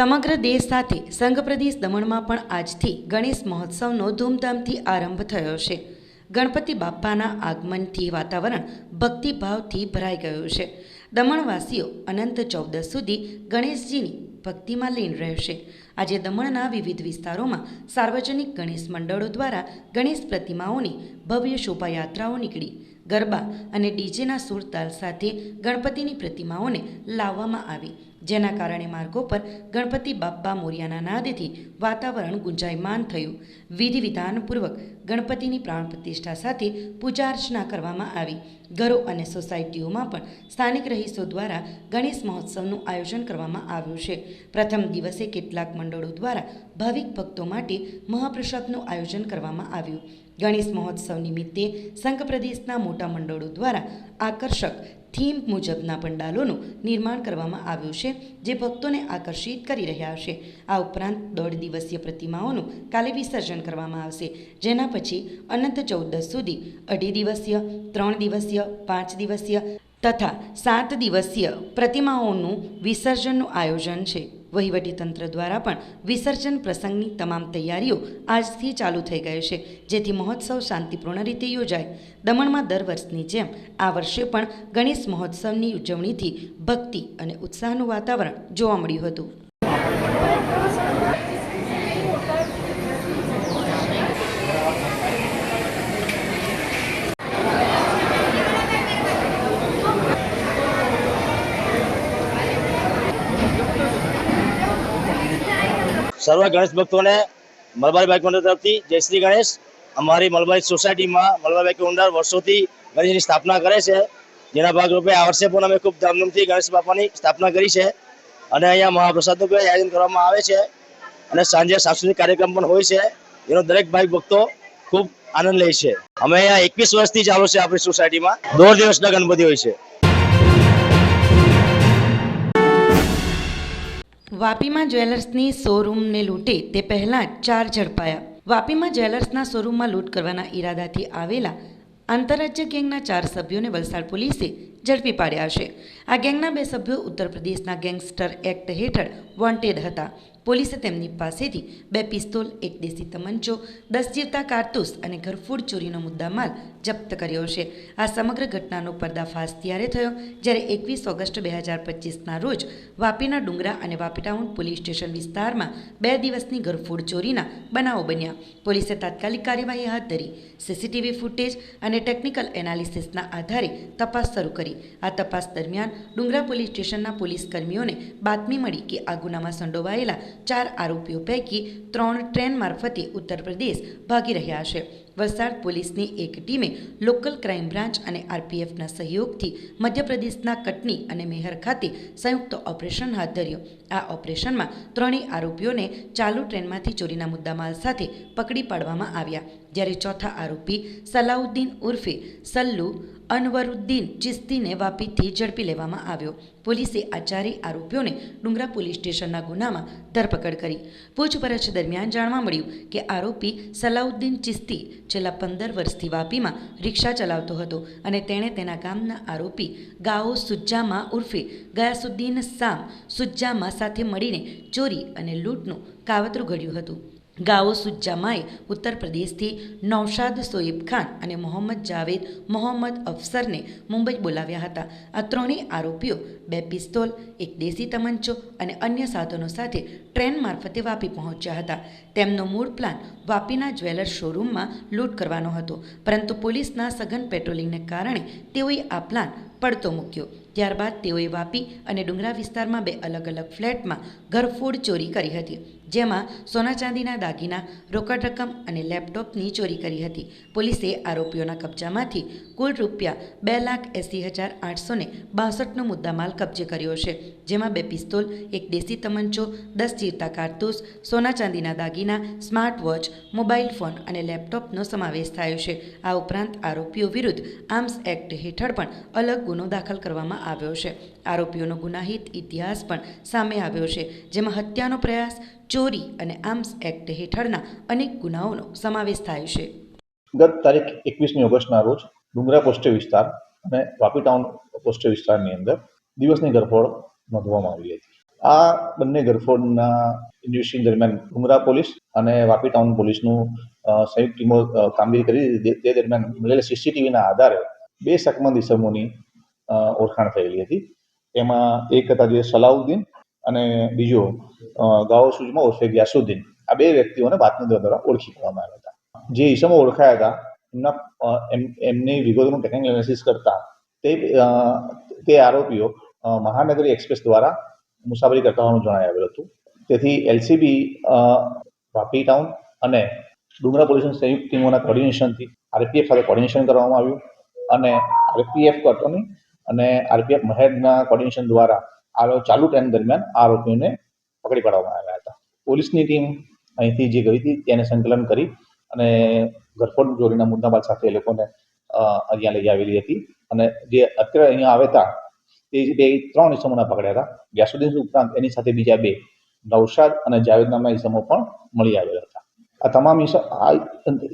સમગ્ર દેશ સાથે સંઘ પ્રદેશ દમણમાં પણ આજથી ગણેશ મહોત્સવનો ધૂમધામથી આરંભ થયો છે. ગણપતિ બાપ્પાના આગમનથી વાતાવરણ ભક્તિભાવથી ભરાઈ ગયું છે. દમણવાસીઓ અનંત ચૌદસ સુધી ગણેશજીની ભક્તિમાં લીન રહેશે. આજે દમણના વિવિધ વિસ્તારોમાં સાર્વજનિક ગણેશ મંડળો દ્વારા ગણેશ પ્રતિમાઓની ભવ્ય શોભાયાત્રાઓ નીકળી. ગરબા અને ડીજેના સુરતાલ સાથે ગણપતિની પ્રતિમાઓને લાવવામાં આવી. જેના કારણે માર્ગો પર ગણપતિ બાપ્પા મોરિયાના નાદથી વાતાવરણ ગુંજાયમાન થયું. વિધિ વિધાનપૂર્વક ગણપતિની પ્રાણ પ્રતિષ્ઠા સાથે પૂજા અર્ચના કરવામાં આવી. ઘરો અને સોસાયટીઓમાં પણ સ્થાનિક રહીશો દ્વારા ગણેશ મહોત્સવનું આયોજન કરવામાં આવ્યું છે. પ્રથમ દિવસે કેટલાક મંડળો દ્વારા ભાવિક ભક્તો માટે મહાપ્રસાદનું આયોજન કરવામાં આવ્યું. ગણેશ મહોત્સવ નિમિત્તે સંઘ પ્રદેશના મોટા મંડળો દ્વારા આકર્ષક થીમ મુજબના પંડાલોનું નિર્માણ કરવામાં આવ્યું છે, જે ભક્તોને આકર્ષિત કરી રહ્યા છે. આ ઉપરાંત દોઢ દિવસીય પ્રતિમાઓનું કાલે વિસર્જન કરવામાં આવશે, જેના પછી અનંત ચૌદસ સુધી અઢી દિવસીય, ત્રણ દિવસીય, પાંચ દિવસીય તથા સાત દિવસીય પ્રતિમાઓનું વિસર્જનનું આયોજન છે. વહીવટીતંત્ર દ્વારા પણ વિસર્જન પ્રસંગની તમામ તૈયારીઓ આજથી ચાલુ થઈ ગઈ છે, જેથી મહોત્સવ શાંતિપૂર્ણ રીતે યોજાય. દમણમાં દર વર્ષની જેમ આ વર્ષે પણ ગણેશ મહોત્સવની ઉજવણીથી ભક્તિ અને ઉત્સાહનું વાતાવરણ જોવા મળ્યું હતું. સર્વ ગણેશ ભક્તોને મલબારી બાઇક મંડળ તરફથી જય શ્રી ગણેશ. અમારી મલબારી સોસાયટીમાં મલબારી બાઈક મંડળ વર્ષોથી ગણેશની સ્થાપના કરે છે. જેના ભાગરૂપે આ વર્ષે પણ અમે ખૂબ ધામધૂમથી ગણેશ બાપાની સ્થાપના કરી છે. અને અહીંયા મહાપ્રસાદનું પણ આયોજન કરવામાં આવે છે. અને સાંજે સાંસ્કૃતિક કાર્યક્રમ પણ હોય છે. જેનો દરેક ભાઈ ભક્તો ખૂબ આનંદ લે છે. અમે અહીંયા એકવીસ વર્ષથી ચાલુ છે આપણી સોસાયટીમાં. દોઢ દિવસના ગણપતિ હોય છે. વાપીમાં જ્વેલર્સની શોરૂમને લૂંટે તે પહેલાં ચાર ઝડપાયા. વાપીમાં જ્વેલર્સના શોરૂમમાં લૂંટ કરવાના ઈરાદાથી આવેલા આંતરરાજ્ય ગેંગના ચાર સભ્યોને વલસાડ પોલીસે ઝડપી પાડ્યા છે. આ ગેંગના બે સભ્યો ઉત્તર પ્રદેશના ગેંગસ્ટર એક્ટ હેઠળ વોન્ટેડ હતા. પોલીસે તેમની પાસેથી બે પિસ્તોલ, એક દેશી તમંચો, દસ જીવતા કારતૂસ અને ઘરફોડ ચોરીનો મુદ્દામાલ જપ્ત કર્યો છે. આ સમગ્ર ઘટનાનો પર્દાફાશ ત્યારે થયો જ્યારે એકવીસ ઓગસ્ટ બે હજાર પચીસના રોજ વાપીના ડુંગરા અને વાપી ટાઉન પોલીસ સ્ટેશન વિસ્તારમાં બે દિવસની ઘરફોડ ચોરીના બનાવો બન્યા. પોલીસે તાત્કાલિક કાર્યવાહી હાથ ધરી, સીસીટીવી ફૂટેજ અને ટેકનિકલ એનાલિસિસના આધારે તપાસ શરૂ કરી. આ તપાસ દરમિયાન ડુંગરા પોલીસ સ્ટેશનના પોલીસ કર્મીઓને બાતમી મળી કે આ ગુનામાં સંડોવાયેલા ચાર આરોપીઓ પૈકી ત્રણ ટ્રેન મારફતે ઉત્તર પ્રદેશ ભાગી રહ્યા છે. વલસાડ પોલીસની એક ટીમે લોકલ ક્રાઇમ બ્રાન્ચ અને આરપીએફના સહયોગથી મધ્યપ્રદેશના કટની અને મેહર ખાતે સંયુક્ત ઓપરેશન હાથ ધર્યું. આ ઓપરેશનમાં ત્રણેય આરોપીઓને ચાલુ ટ્રેનમાંથી ચોરીના મુદ્દામાલ સાથે પકડી પાડવામાં આવ્યા. જ્યારે ચોથા આરોપી સલાઉદ્દીન ઉર્ફે સલ્લુ અનવરુદ્દીન ચિસ્તીને વાપીથી ઝડપી લેવામાં આવ્યો. પોલીસે આ ચારેય આરોપીઓને ડુંગરા પોલીસ સ્ટેશનના ગુનામાં ધરપકડ કરી. પૂછપરછ દરમિયાન જાણવા મળ્યું કે આરોપી સલાઉદ્દીન ચિસ્તી છેલ્લા પંદર વર્ષથી વાપીમાં રિક્ષા ચલાવતો હતો અને તેણે તેના ગામના આરોપી ગાઓ સુજ્જામા ઉર્ફે ગયાસુદ્દીન સામ સુજ્જામા સાથે મળીને ચોરી અને લૂંટનું કાવતરું ઘડ્યું હતું. ગાઓ સુજ્જામાએ ઉત્તર પ્રદેશથી નૌશાદ સોએબ ખાન અને મોહમ્મદ જાવેદ મોહમ્મદ અફસરને મુંબઈ બોલાવ્યા હતા. આ ત્રણેય આરોપીઓ બે પિસ્તોલ, એક દેશી તમંચો અને અન્ય સાધનો સાથે ટ્રેન મારફતે વાપી પહોંચ્યા હતા. તેમનો મૂળ પ્લાન વાપીના જ્વેલર્સ શોરૂમમાં લૂંટ કરવાનો હતો, પરંતુ પોલીસના સઘન પેટ્રોલિંગને કારણે તેઓએ આ પ્લાન પડતો મૂક્યો. ત્યારબાદ તેઓએ વાપી અને ડુંગરા વિસ્તારમાં બે અલગ અલગ ફ્લેટમાં ઘરફોડ ચોરી કરી હતી. જેમાં સોના ચાંદીના દાગીના, રોકડ રકમ અને લેપટોપની ચોરી કરી હતી. પોલીસે આરોપીઓના કબજામાંથી કુલ રૂપિયા બે લાખ એંસી હજાર આઠસો ને બાસઠનો મુદ્દામાલ કબજે કર્યો છે, જેમાં બે પિસ્તોલ, એક દેશી તમંચો, દસ ચીરતા કારતૂસ, સોના ચાંદીના દાગીના, સ્માર્ટ વોચ, મોબાઈલ ફોન અને લેપટોપનો સમાવેશ થયો છે. આ ઉપરાંત આરોપીઓ વિરુદ્ધ આર્મ્સ એક્ટ હેઠળ પણ અલગ ગુનો દાખલ કરવામાં આવ્યો છે. આરોપીઓનો ગુનાહિત ઇતિહાસ પણ સામે આવ્યો છે, જેમાં હત્યાનો પ્રયાસ, ચોરી અને આર્મ્સ એક્ટ હેઠળના અનેક ગુનાઓનો સમાવેશ થાય છે. ગત તારીખ એકવીસમી ઓગસ્ટના રોજ ડુંગરા પોસ્ટે વિસ્તાર અને વાપી ટાઉન પોસ્ટે વિસ્તારની અંદર દિવસની ગરફોડ નોંધવામાં આવી હતી. આ બંને ગરફોડના ઇન્વેસ્ટિંગ દરમિયાન ડુંગરા પોલીસ અને વાપી ટાઉન પોલીસનું સંયુક્ત ટીમો કામગીરી કરી. તે દરમિયાન મળેલા સીસીટીવીના આધારે બે સકમંદ ઇસમોની ઓળખાણ થયેલી હતી. એમાં એક હતા જે સલાઉદ્દીન અને બીજો અ, ગાઓ સુજમા ઉર્ફે ગ્યાસુદ્દીન આ બે વ્યક્તિઓને બાતમીદારો દ્વારા ઓળખી કાઢવામાં આવ્યા હતા. જે ઈસમો ઓળખાયા હતા એમના એમ એમની વિગતોનું ટેકનિકલ એનાલિસિસ કરતા તે તે આરોપીઓ મહાનગરી એક્સપ્રેસ દ્વારા મુસાફરી કરતા હોવાનું જણાઈ આવેલું હતું. તેથી એલસીબી વાપી ટાઉન અને ડુંગરા પોલીસની સંયુક્ત ટીમોના કોર્ડિનેશનથી આરપીએફ સાથે કોર્ડિનેશન કરવામાં આવ્યું અને આરપીએફ કટોની અને આરપીએફ મહેડના કોર્ડિનેશન દ્વારા આ ચાલુ ટાઈમ દરમિયાન આરોપીઓને પકડી પાડવામાં આવ્યા હતા. પોલીસની ટીમ અહીંથી જે ગઈ હતી તેને સંકલન કરી અને ઘરફોડ ચોરીના મુદ્દાબાદ સાથે એ લોકોને અહીંયા લઈ આવેલી હતી. અને જે અત્યારે અહીંયા આવ્યા હતા તે બે, ત્રણ ઇસમોના પકડ્યા હતા. ગ્યાસુદ્દીન ઉપરાંત એની સાથે બીજા બે નવશાદ અને જાવેદ નામના ઇસમો પણ મળી આવેલા હતા. આ તમામ ઇસમ આ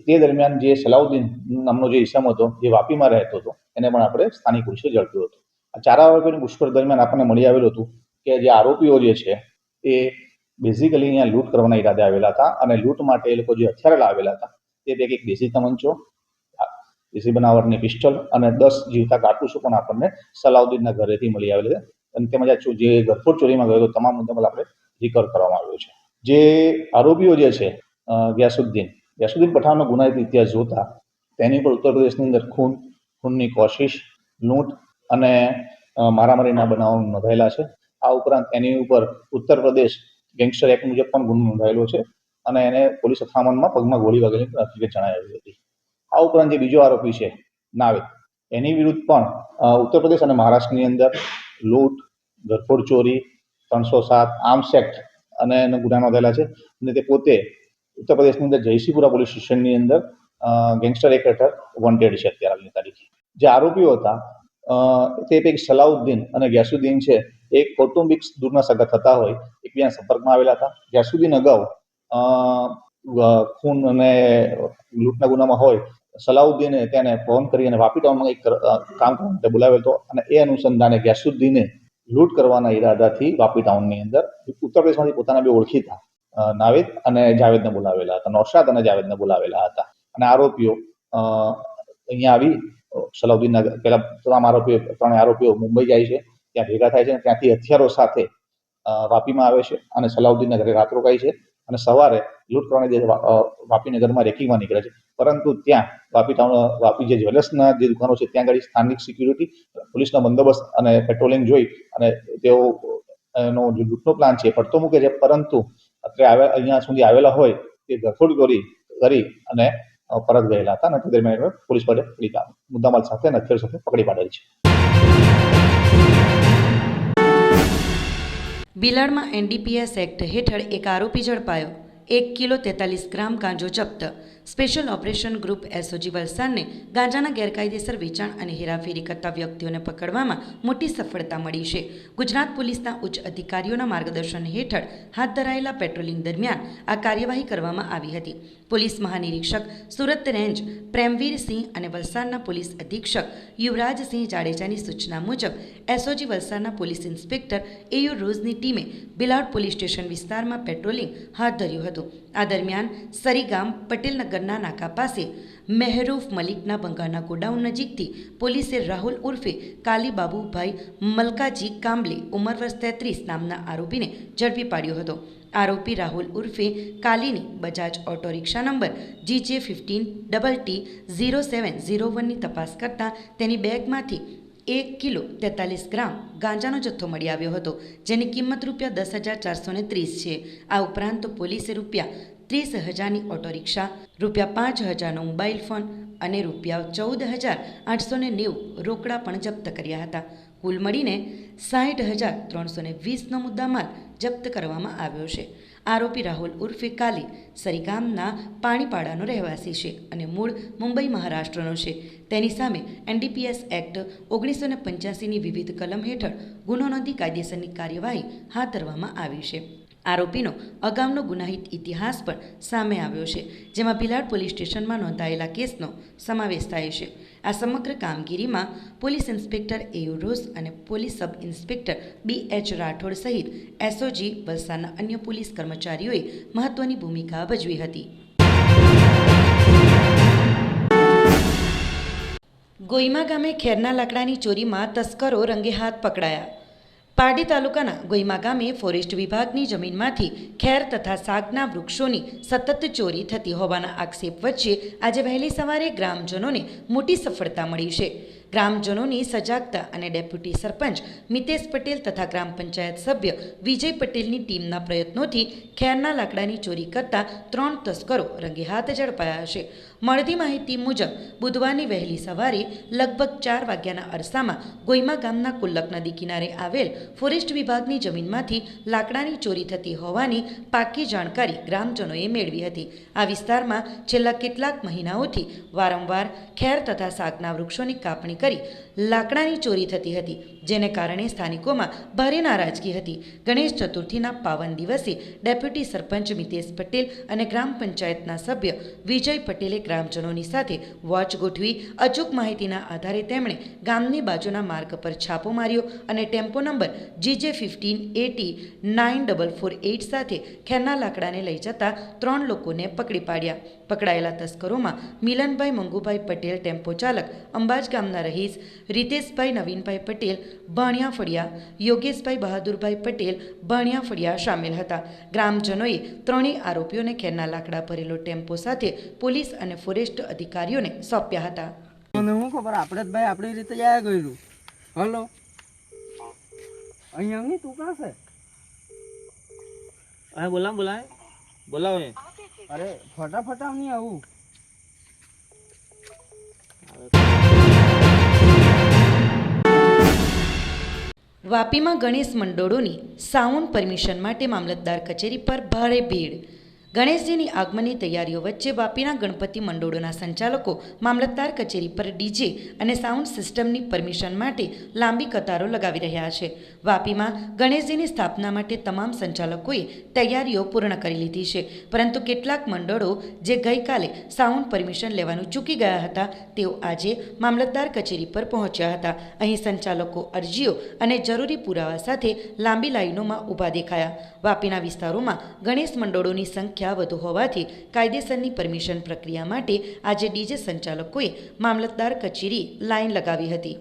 તે દરમિયાન જે સલાઉદ્દીન નામનો જે ઇસમ હતો જે વાપીમાં રહેતો હતો. એને પણ આપણે સ્થાનિક પોલીસે ઝડપ્યો હતો. આ ચાર આરોપીની પૂછપરછ દરમિયાન આપણને મળી આવેલું હતું કે જે આરોપીઓ જે છે, એ બેઝિકલી અહીંયા લૂંટ કરવાના ઈરાદે આવેલા હતા અને લૂંટ માટે એ લોકો જે હથિયાર લાવેલા હતા, તે પૈકી એક દેશી તમંચો, દેશી બનાવટની પિસ્ટલ અને દસ જીવતા કારતૂસો પણ આપણને સલાઉદ્દીનના ઘરેથી મળી આવેલા છે. અને તેમજ આ જે ઘરફોડ ચોરીમાં ગયેલો તમામ મુદ્દામાલ આપણે રિકવર કરવામાં આવ્યો છે. જે આરોપીઓ જે છે ગ્યાસુદ્દીન ગ્યાસુદ્દીન પઠાણનો ગુનાહિત ઇતિહાસ જોતા તેની પર ઉત્તર પ્રદેશની અંદર ખૂન, ખૂનની કોશિશ, લૂંટ અને મારામારીના બનાવો નોંધાયેલા છે. આ ઉપરાંત એની ઉપર ઉત્તર પ્રદેશ ગેંગસ્ટર એક્ટ મુજબ પણ ગુનો નોંધાયેલો છે અને એને પોલીસ અથડામણમાં પગમાં ગોળી વાગેલી હકીકત જણાવી હતી. આ ઉપરાંત જે બીજો આરોપી છે, નાવેદ, એની વિરુદ્ધ પણ ઉત્તર પ્રદેશ અને મહારાષ્ટ્રની અંદર લૂંટ ઘરફોડ ચોરી, ત્રણસો સાત આર્મ્સ એક્ટ અને એના ગુના નોંધાયેલા છે અને તે પોતે ઉત્તર પ્રદેશની અંદર જયસિંહપુરા પોલીસ સ્ટેશનની અંદર ગેંગસ્ટર એક હેઠળ વોન્ટેડ છે અત્યારે હાલની તારીખે. જે આરોપીઓ હતા તે પૈકી સલાઉદ્દીન અને ગ્યાસુદ્દીન છે, એ કૌટુંબિક દૂરના સગા થતા હોય, એકબીજાના સંપર્કમાં આવેલા હતા. ગ્યાસુદ્દીન અગાઉ ખૂન અને લૂંટના ગુનામાં હોય, સલાઉદ્દીને તેને ફોન કરી અને વાપી ટાઉનમાં એક કામ કરવા માટે બોલાવેલ હતો અને એ અનુસંધાને ગ્યાસુદ્દીને લૂંટ કરવાના ઈરાદાથી વાપી ટાઉનની અંદર ઉત્તર પ્રદેશમાંથી પોતાના બે ઓળખીતા નાવેદ અને જાવેદને બોલાવેલા હતા. નૌશાદ અને જાવેદને બોલાવેલા હતા. અને આરોપીઓ અહીંયા આવી. સલાઉદ્દીન ઘ- પેલા તમામ આરોપીઓ ત્રણ આરોપીઓ મુંબઈ જાય છે, ત્યાં ભેગા થાય છે અને ત્યાંથી હથિયારો સાથે વાપીમાં આવે છે અને સલાઉદ્દીન ઘરે રાત રોકાય છે અને સવારે લૂંટ કરવાની વાપી નગરમાં રેકિંગમાં નીકળે છે. પરંતુ ત્યાં વાપી ટાઉન, વાપી જે જ્વેલર્સના જે દુકાનો છે, ત્યાં આગળ સ્થાનિક સિક્યુરિટી, પોલીસનો બંદોબસ્ત અને પેટ્રોલિંગ જોઈ અને તેઓ એનો જે લૂંટનો પ્લાન છે પડતો મૂકે છે. પરંતુ અત્યારે આવે અહીંયા સુધી આવેલા હોય તે ધરફોડ કરી કરી અને પરત ગયેલા હતા અને તે દરમિયાન પોલીસ પાડી. મુદ્દામાલ સાથે અને હથિયાર સાથે પકડી પાડેલ છે બિલાડમાં એનડીપીએસ એક્ટ હેઠળ એક આરોપી ઝડપાયો એક કિલો તેતાલીસ ગ્રામ ગાંજો જપ્ત સ્પેશિયલ ઓપરેશન ગ્રુપ એસઓજી વલસાડને ગાંજાના ગેરકાયદેસર વેચાણ અને હેરાફેરી કરતા વ્યક્તિઓને પકડવામાં મોટી સફળતા મળી છે. ગુજરાત પોલીસના ઉચ્ચ અધિકારીઓના માર્ગદર્શન હેઠળ હાથ ધરાયેલા પેટ્રોલિંગ દરમિયાન આ કાર્યવાહી કરવામાં આવી હતી. પોલીસ મહાનિરીક્ષક સુરત રેન્જ પ્રેમવીરસિંહ અને વલસાડના પોલીસ અધિક્ષક યુવરાજસિંહ જાડેજાની સૂચના મુજબ એસઓજી વલસાડના પોલીસ ઇન્સ્પેક્ટર એયુ રોઝની ટીમે બિલાડ પોલીસ સ્ટેશન વિસ્તારમાં પેટ્રોલિંગ હાથ ધર્યું હતું. આ દરમિયાન સરીગામ પટેલનગરના નાકા પાસે મહેરૂફ મલિકના બંગાળના ગોડાઉન નજીકથી પોલીસે રાહુલ ઉર્ફે કાલી બાબુભાઈ મલકાજી કાંબલે ઉંમર વર્ષ તેત્રીસ નામના આરોપીને ઝડપી પાડ્યો હતો. આરોપી રાહુલ ઉર્ફે કાલીની Bajaj auto rickshaw number GJ fifteen double T zero seven zero વનની તપાસ કરતાં તેની બેગમાંથી એક કિલો તેતાલીસ ગ્રામ ગાંજાનો જથ્થો મળી આવ્યો હતો, જેની કિંમત રૂપિયા દસ હજાર ચારસો ત્રીસ છે. આ ઉપરાંત પોલીસે રૂપિયા ત્રીસ હજારની ઓટો રિક્ષા, રૂપિયા પાંચ હજારનો મોબાઈલ ફોન અને રૂપિયા ચૌદ હજાર આઠસો ને નેવું રોકડા પણ જપ્ત કર્યા હતા. કુલ મળીને સાઠ હજાર ત્રણસો વીસનો મુદ્દામાલ જપ્ત કરવામાં આવ્યો છે. આરોપી રાહુલ ઉર્ફે કાલી સરીગામના પાણીપાડાનો રહેવાસી છે અને મૂળ મુંબઈ મહારાષ્ટ્રનો છે. તેની સામે એનડીપીએસ એક્ટ ઓગણીસો ને પંચ્યાસીની વિવિધ કલમ હેઠળ ગુનો નોંધી કાયદેસરની કાર્યવાહી હાથ ધરવામાં આવી છે. આરોપીનો અગાઉનો ગુનાહિત ઇતિહાસ પણ સામે આવ્યો છે, જેમાં ભિલાડ પોલીસ સ્ટેશનમાં નોંધાયેલા કેસનો સમાવેશ થાય છે. આ સમગ્ર કામગીરીમાં પોલીસ ઇન્સ્પેક્ટર એયુ રોઝ અને police sub inspector B H Rathod સહિત એસઓજી વલસાડના અન્ય પોલીસ કર્મચારીઓએ મહત્વની ભૂમિકા ભજવી હતી. ગોઈમા ગામે ખેરના લાકડાની ચોરીમાં તસ્કરો રંગે હાથ પકડાયા. પારડી તાલુકાના ગોઈમા ગામે ફોરેસ્ટ વિભાગની જમીનમાંથી ખેર તથા શાકના વૃક્ષોની સતત ચોરી થતી હોવાના આક્ષેપ વચ્ચે આજે વહેલી સવારે ગ્રામજનોને મોટી સફળતા મળી છે. ગ્રામજનોની સજાગતા અને ડેપ્યુટી સરપંચ મિતેશ પટેલ તથા ગ્રામ પંચાયત સભ્ય વિજય પટેલની ટીમના પ્રયત્નોથી ખેરના લાકડાની ચોરી કરતા ત્રણ તસ્કરો રંગે હાથ ઝડપાયા છે. મળતી માહિતી મુજબ, બુધવારની વહેલી સવારે લગભગ ચાર વાગ્યાના અરસામાં ગોઈમા ગામના કુલ્લક નદી કિનારે આવેલ ફોરેસ્ટ વિભાગની જમીનમાંથી લાકડાની ચોરી થતી હોવાની પાકી જાણકારી ગ્રામજનોએ મેળવી હતી. આ વિસ્તારમાં છેલ્લા કેટલાક મહિનાઓથી વારંવાર ખેર તથા શાકના વૃક્ષોની કાપણી કરી લાકડાની ચોરી થતી હતી, જેને કારણે સ્થાનિકોમાં ભારે નારાજગી હતી. ગણેશ ચતુર્થીના પાવન દિવસે ડેપ્યુટી સરપંચ મિતેશ પટેલ અને ગ્રામ પંચાયતના સભ્ય વિજય પટેલે ગ્રામજનોની સાથે વોચ ગોઠવી અચૂક માહિતીના આધારે તેમણે ગામની બાજુના માર્ગ પર છાપો માર્યો અને tempo number GJ fifteen AT nine double four eight સાથે ખેરના લાકડાને લઈ જતા ત્રણ લોકોને પકડી પાડ્યા. પકડાયેલા તસ્કરોમાં મિલનભાઈ મંગુભાઈ પટેલ, ટેમ્પો ચાલક, અંબાજ ગામના રહીશ રીતેશભાઈ નવીનભાઈ પટેલ ભાણિયા ફળિયા યોગેશભાઈ બહાદુરભાઈ પટેલ ભાણિયા ફળિયા સામેલ હતા. ગ્રામજનોએ ત્રણેય આરોપીઓને ખેરના લાકડા ભરેલો ટેમ્પો સાથે પોલીસ અને ફોરેસ્ટ અધિકારીઓને સોંપ્યા હતા. મને શું ખબર? આપણે જ ભાઈ આપણી રીતે જાય ગયેલું હલો? અહીંયા નહીં તું કાં છે? હા બોલા બોલા બોલાવો અરે ફટાફટ નહીં આવું. વાપીમાં ગણેશ મંડળોની સાઉન્ડ પરમિશન માટે મામલતદાર કચેરી પર ભારે ભીડ ગણેશજીની આગમનની તૈયારીઓ વચ્ચે વાપીના ગણપતિ મંડળોના સંચાલકો, મામલતદાર કચેરી પર ડીજે અને સાઉન્ડ સિસ્ટમની પરમિશન માટે લાંબી કતારો લગાવી રહ્યા છે. વાપીમાં ગણેશજીની સ્થાપના માટે તમામ સંચાલકોએ તૈયારીઓ પૂર્ણ કરી લીધી છે. પરંતુ કેટલાક મંડળો, જે ગઈકાલે સાઉન્ડ પરમિશન લેવાનું ચૂકી ગયા હતા, તેઓ આજે મામલતદાર કચેરી પર પહોંચ્યા હતા. અહીં સંચાલકો અરજીઓ અને જરૂરી પુરાવા સાથે લાંબી લાઈનોમાં ઊભા દેખાયા. વાપીના વિસ્તારોમાં ગણેશ મંડળોની સંખ્યા વધુ હોવાથી કાયદેસરની પરમિશન પ્રક્રિયા માટે આજે ડીજે સંચાલકોએ મામલતદાર કચેરી લાઇન લગાવી હતી.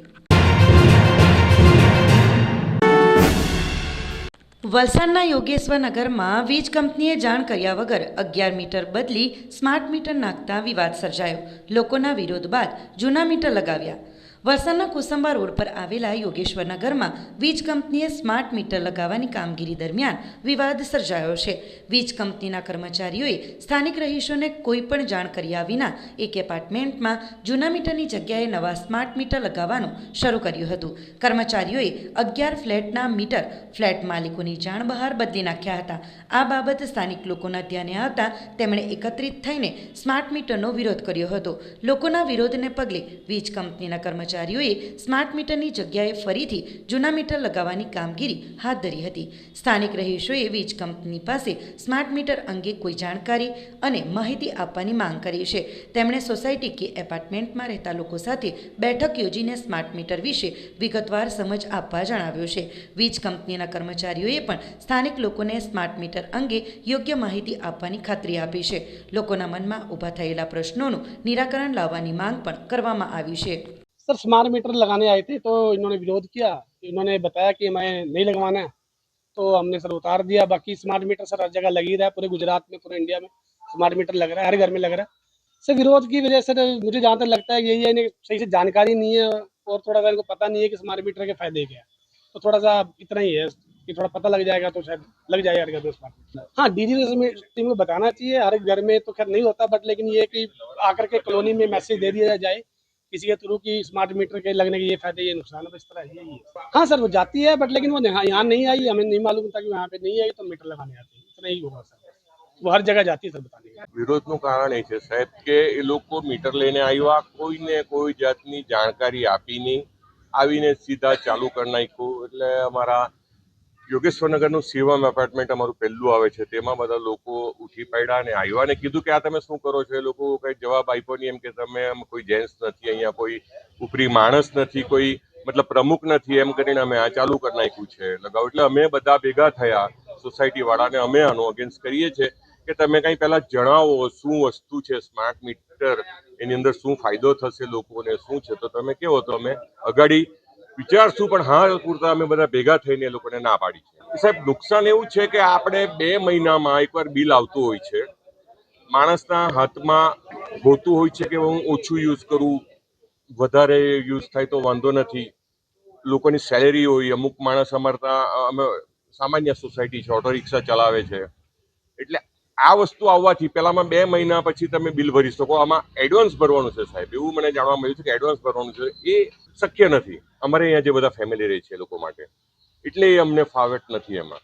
વલસાડના યોગેશ્વર નગરમાં વીજ કંપનીએ જાણ કર્યા વગર અગિયાર મીટર બદલી સ્માર્ટ મીટર નાખતા વિવાદ સર્જાયો. લોકોના વિરોધ બાદ જૂના મીટર લગાવ્યા. વલસાડના કુસંબા રોડ પર આવેલા યોગેશ્વર નગરમાં વીજ કંપનીએ સ્માર્ટ મીટર લગાવવાની કામગીરી દરમિયાન વિવાદ સર્જાયો છે. વીજ કંપનીના કર્મચારીઓએ સ્થાનિક રહીશોને કોઈ પણ જાણ કર્યા વિના એક એપાર્ટમેન્ટમાં જૂના મીટરની જગ્યાએ નવા સ્માર્ટ મીટર લગાવવાનું શરૂ કર્યું હતું. કર્મચારીઓએ અગિયાર ફ્લેટના મીટર ફ્લેટ માલિકોની જાણ બહાર બદલી નાખ્યા હતા. આ બાબત સ્થાનિક લોકોના ધ્યાને આવતા તેમણે એકત્રિત થઈને સ્માર્ટ મીટરનો વિરોધ કર્યો હતો. લોકોના વિરોધને પગલે વીજ કંપનીના કર્મચારીઓએ સ્માર્ટ મીટરની જગ્યાએ ફરીથી જૂના મીટર લગાવવાની કામગીરી હાથ ધરી હતી. સ્થાનિક રહીશોએ વીજ કંપની પાસે સ્માર્ટ મીટર અંગે કોઈ જાણકારી અને માહિતી આપવાની માંગ કરી છે. તેમણે સોસાયટી કે એપાર્ટમેન્ટમાં રહેતા લોકો સાથે બેઠક યોજીને સ્માર્ટ મીટર વિશે વિગતવાર સમજ આપવા જણાવ્યું છે. વીજ કંપનીના કર્મચારીઓએ પણ સ્થાનિક લોકોને સ્માર્ટ મીટર અંગે યોગ્ય માહિતી આપવાની ખાતરી આપી છે. લોકોના મનમાં ઊભા થયેલા પ્રશ્નોનું નિરાકરણ લાવવાની માંગ પણ કરવામાં આવી છે. सर स्मार्ट मीटर लगाने आए थे तो इन्होंने विरोध किया। इन्होंने बताया कि मैं नहीं लगवाना है। तो हमने सर उतार दिया। बाकी स्मार्ट मीटर सर हर जगह लग ही रहा है। पूरे गुजरात में, पूरे इंडिया में स्मार्ट मीटर लग रहा है। हर घर में लग रहा है। सर, विरोध की वजह से तो मुझे जहाँ तक लगता है यही है, इन्हें सही से जानकारी नहीं है और थोड़ा सा इनको पता नहीं है कि स्मार्ट मीटर के फ़ायदे क्या है। तो थोड़ा सा इतना ही है कि थोड़ा पता लग जाएगा तो शायद लग जाएगा हर घर में स्मार्ट मीटर हाँ डिजिटल टीम को बताना चाहिए। हर घर में तो खैर नहीं होता बट लेकिन ये कि आकर के कॉलोनी में मैसेज दे दिया जाए। किसी के थ्रू की स्मार्ट मीटर के लगने के ये फायदे ये नुकसान है तो इस तरह यही है हाँ सर वो जाती है बट लेकिन वो यहाँ यहाँ नहीं आई हमें नहीं मालूम था कि वहाँ पे नहीं आई तो मीटर लगाने आती है इतना ही होगा सर वो हर जगह जाती है सर बताने વિરોધનું કારણ એ છે સાહેબ કે એ લોકો મીટર લઈને આવ્યા કોઈને કોઈ જાતની જાણકારી આપી નહીં આવીને સીધા ચાલુ કરી નાખ્યું એટલે અમારા યોગેશ્વરનગરનું શિવમ એપાર્ટમેન્ટ અમારું પહેલું આવે છે. તેમાં બધા લોકો ઉઠી પડ્યા અને આવ્યા અને કીધું કે આ તમે શું કરો છો? એ લોકો કઈ જવાબ આપ્યો નહીં એમ કે તમે આમ કોઈ જેન્ટ્સ નથી, અહીંયા કોઈ ઉપરી માણસ નથી, કોઈ મતલબ પ્રમુખ નથી એમ કરીને અમે આ ચાલુ કરી નાખ્યું છે. લગાવ એટલે અમે બધા ભેગા થયા સોસાયટી વાળાને અમે આનું અગેન્સ્ટ કરીએ છીએ કે તમે કંઈ પહેલા જણાવો શું વસ્તુ છે સ્માર્ટ મીટર એની અંદર શું ફાયદો થશે લોકોને, શું છે? તો તમે કેવો? તો અમે અગાડી વિચારશું, પણ હા પૂરતા અમે બધા ભેગા થઈને એ લોકોને ના પાડી છે. સાહેબ, નુકસાન એવું છે કે આપણે બે મહિનામાં એકવાર બિલ આવતું હોય છે. માણસના હાથમાં હોતું હોય છે કે હું ઓછું યુઝ કરું, વધારે યુઝ થાય તો વાંધો નથી. લોકોની સેલેરી હોય, અમુક માણસ અમારતા, અમે સામાન્ય સોસાયટી છે, ઓટો રિક્ષા ચલાવે છે. એટલે આ વસ્તુ આવવાથી પહેલામાં બે મહિના પછી તમે બિલ ભરી શકો. આમાં એડવાન્સ ભરવાનું છે સાહેબ. એવું મને જાણવા મળ્યું છે કે એડવાન્સ ભરવાનું છે. એ શક્ય નથી. અમારે અહીંયા જે બધા ફેમિલી રહે છે લોકો માટે. એટલે એ અમને ફાવટ નથી એમાં.